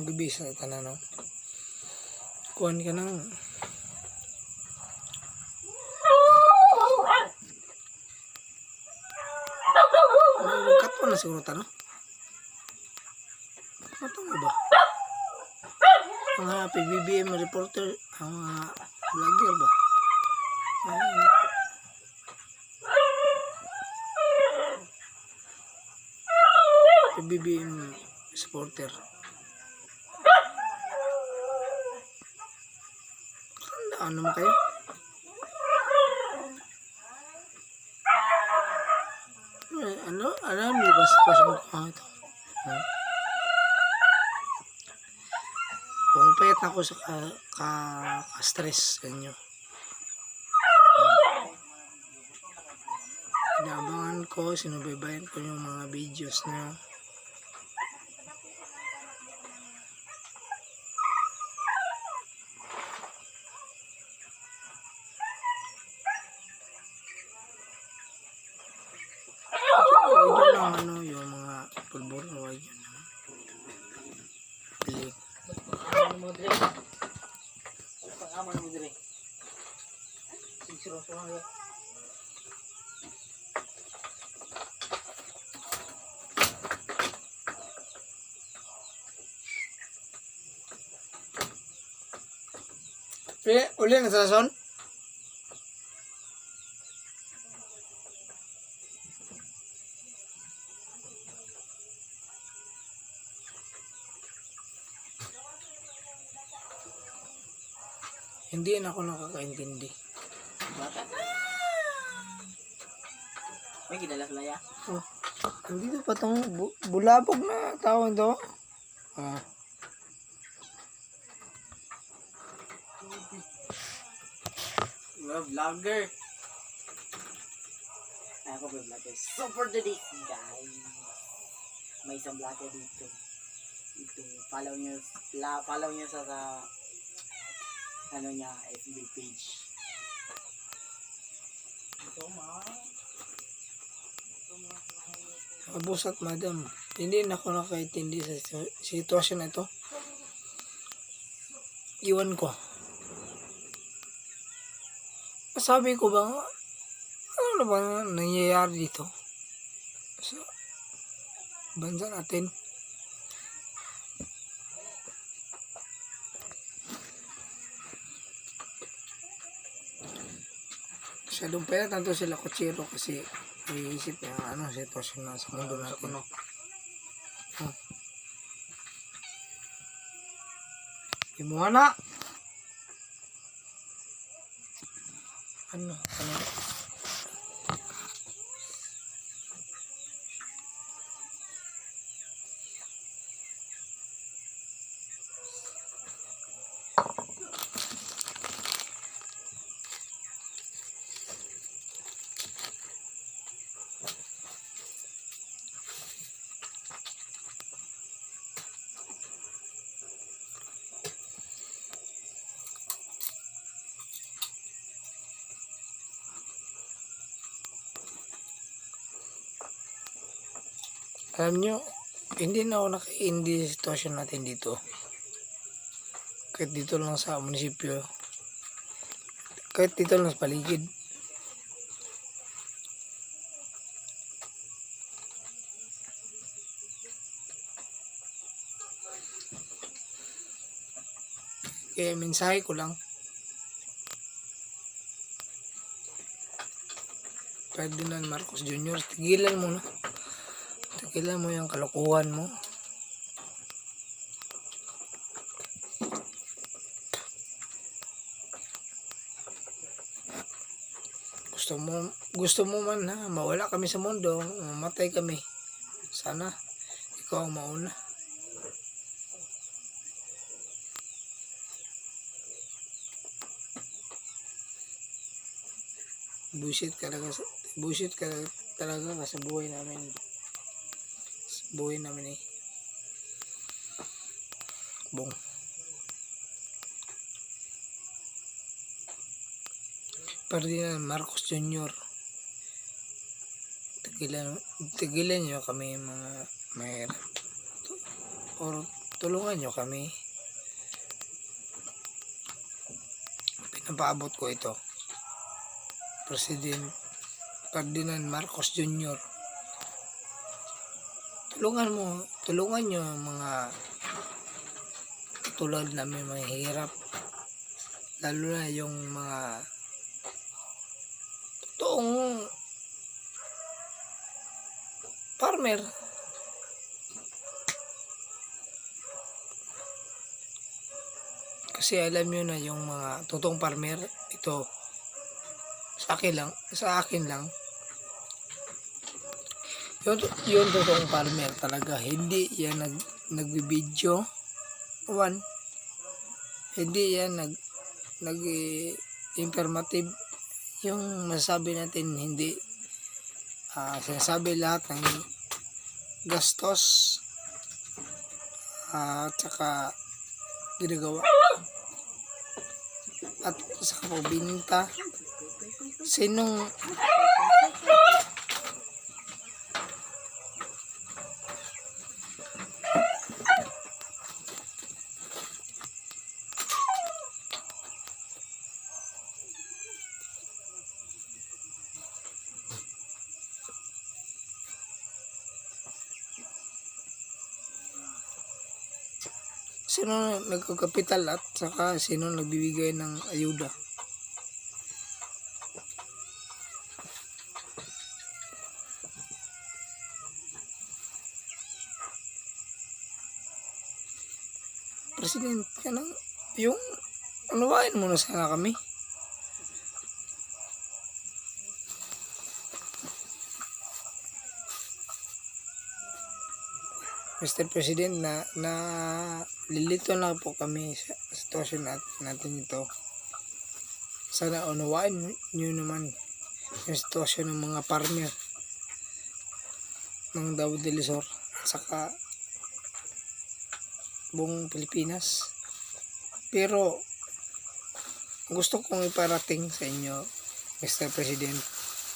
Ngayong gabi sa tanan no. Kuhan ka ng Kat mo na siguro ta no? Matang mo ba? Mga PBBM reporter, ang mga vlogger ba? Ah, PBBM supporter. Ano naman kayo? Eh, Ano? Alam niyo ba sitwasyon ko ah, ito? Pumapayat na ako sa ka, ka, ka-stress sa inyo. Inaabangan ko, sinubaybayan ko yung mga videos niyo. Huwag yun ang ano, yung mga pulbor, huwag yun. Pilik. Ano mo dire? Pang-aman mo dire. Sigsiro sa mga Eh, uli na sa? Hindi na ako nakakaintindi. bata. May ginalas-laya. Oh, andito pa tong bu- bulabog na tao ito. Ah, Mga vlogger. Ay, ako may vlogger. So for today, guys, may isang vlogger dito. Dito, follow nyo, la, follow nyo sa, sa ano niya, FB page. Ito, ma. abos at madam. Hindi na ako nakaintindi sa sitwasyon na ito. Iwan ko. Sabi ko ba, ano na ba nangyayari dito? Sa bansa natin. Masyadong pera tanto sila kutsiro kasi iisip niya ano sitwasyon na sa mundo natin. Oh. Imuha na! Ano? Ano? Alam nyo, hindi na ako nakaindi sa sitwasyon natin dito. Kahit dito lang sa munisipyo. Kahit dito lang sa paligid. Kaya mensahe ko lang. Ferdinand Marcos Jr. Tigilan mo. Tigilan mo yung kalokohan mo. Gusto mo gusto mo man na mawala kami sa mundo, mamatay kami. Sana ikaw ang mauna. Bullshit ka talaga sa bullshit ka talaga ka sa buhay namin. Buhay namin eh. Bong. Ferdinand Marcos Jr. Tigilan, tigilan nyo kami mga mahirap. Or tulungan nyo kami. Pinapaabot ko ito. President Ferdinand Marcos Jr. Tulungan mo, tulungan nyo ang mga tulad namin mahihirap. Lalo na yung mga totoong farmer. Kasi alam nyo na yung mga totoong farmer, ito, sa akin lang, sa akin lang, yun, yun totoong farmer talaga. Hindi yan nag, nagbibideo. One, hindi yan nag, nag eh, informative. Yung masasabi natin, hindi ah sinasabi lahat ng gastos ah, at saka ginagawa at saka pagbinta sinong sino nagkakapital at saka sino nagbibigay ng ayuda? President ka ng yung unawain mo na sana kami Mr. President na na lilito na po kami sa sitwasyon nat, natin ito. Sana unawain niyo naman yung sitwasyon ng mga farmer ng Davao del Sur at saka buong Pilipinas. Pero gusto kong iparating sa inyo, Mr. President,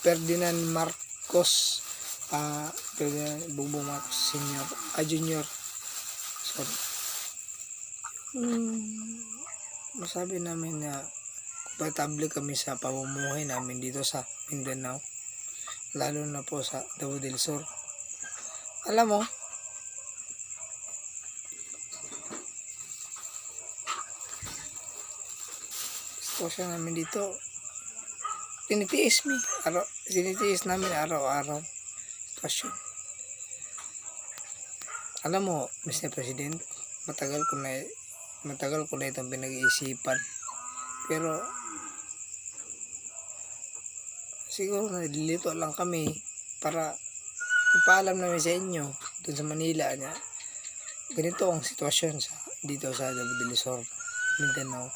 Ferdinand Marcos ah Ferdinand Bongbong Marcos Senior, ah, Junior. Sorry. Hmm, masabi namin na compatible kami sa pamumuhay namin dito sa Mindanao. Lalo na po sa Davao del Sur. Alam mo, sitwasyon namin dito, tinitiis mi. Araw, tinitiis namin araw-araw. Sitwasyon. Alam mo, Mr. President, matagal ko na matagal ko na itong pinag-iisipan. Pero siguro nalilito lang kami para ipaalam namin sa inyo dun sa Manila na ganito ang sitwasyon sa dito sa Sur, Mindanao.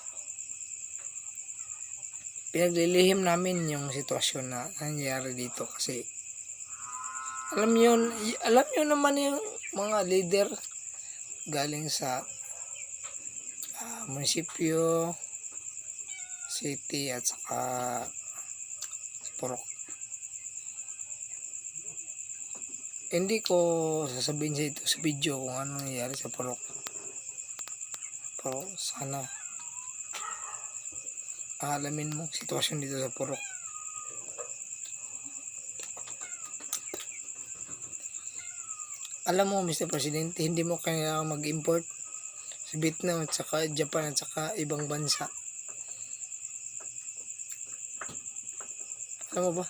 Pinaglilihim namin yung sitwasyon na nangyayari dito kasi alam niyo alam niyo naman yung mga leader galing sa ah, munisipyo, city at saka sa Purok. Hindi ko sasabihin sa ito sa video kung ano nangyayari sa Purok. Pero sana alamin mo sitwasyon dito sa Purok. Alam mo, Mr. Presidente, hindi mo kailangan mag-import sa Vietnam at saka Japan at saka ibang bansa. Alam mo ba?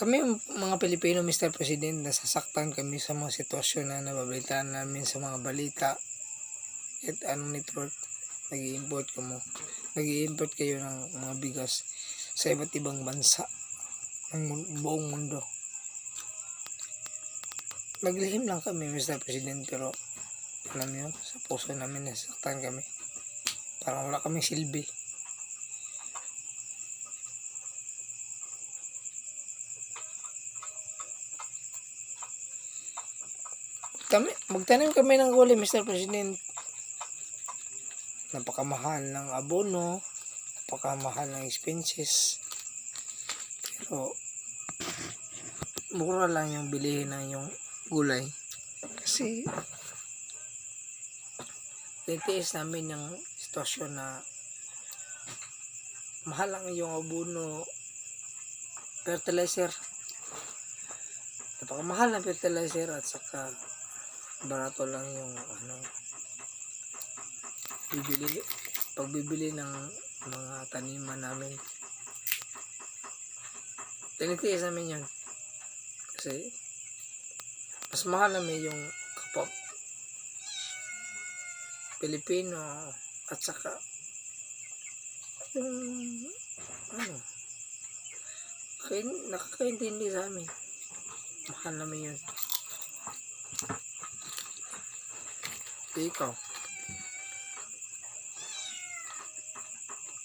Kami mga Pilipino, Mr. President, nasasaktan kami sa mga sitwasyon na nababalitaan namin sa mga balita at anong network nag import ko mo nag import kayo ng mga bigas sa iba't ibang bansa ng buong mundo naglihim lang kami Mr. President pero alam niyo sa puso namin nasaktan kami parang wala kaming silbi kami magtanim kami ng gulay Mr. President napakamahal ng abono napakamahal ng expenses pero mura lang yung bilihin ng yung gulay Kasi tinitiis namin yung sitwasyon na mahal ang yung abono fertilizer. Napakamahal ng fertilizer at saka barato lang yung ano bibili pagbibili ng mga taniman namin. Tinitiis namin yun. Kasi mas mahal namin yung kapwa Pilipino at saka yung ano kaya nakakaintindi sa amin. Mahal namin yun. Ikaw?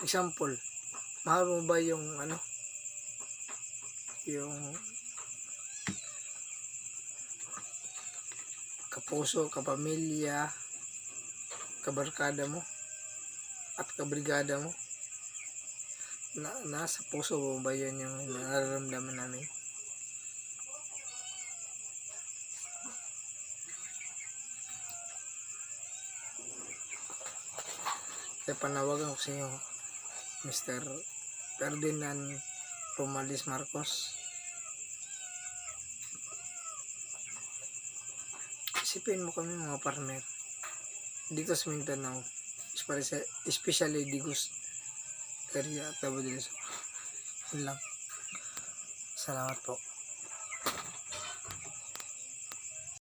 Example. Mahal mo ba yung ano yung kapuso, kapamilya, kabarkada mo at kabrigada mo na nasa puso mo ba yun yung nararamdaman namin kaya panawagan ko sa inyo Mr. Ferdinand Romalis Marcos isipin mo kami mga partner. Dito sa Mindanao especially, Digos area at Sur yun lang. Salamat po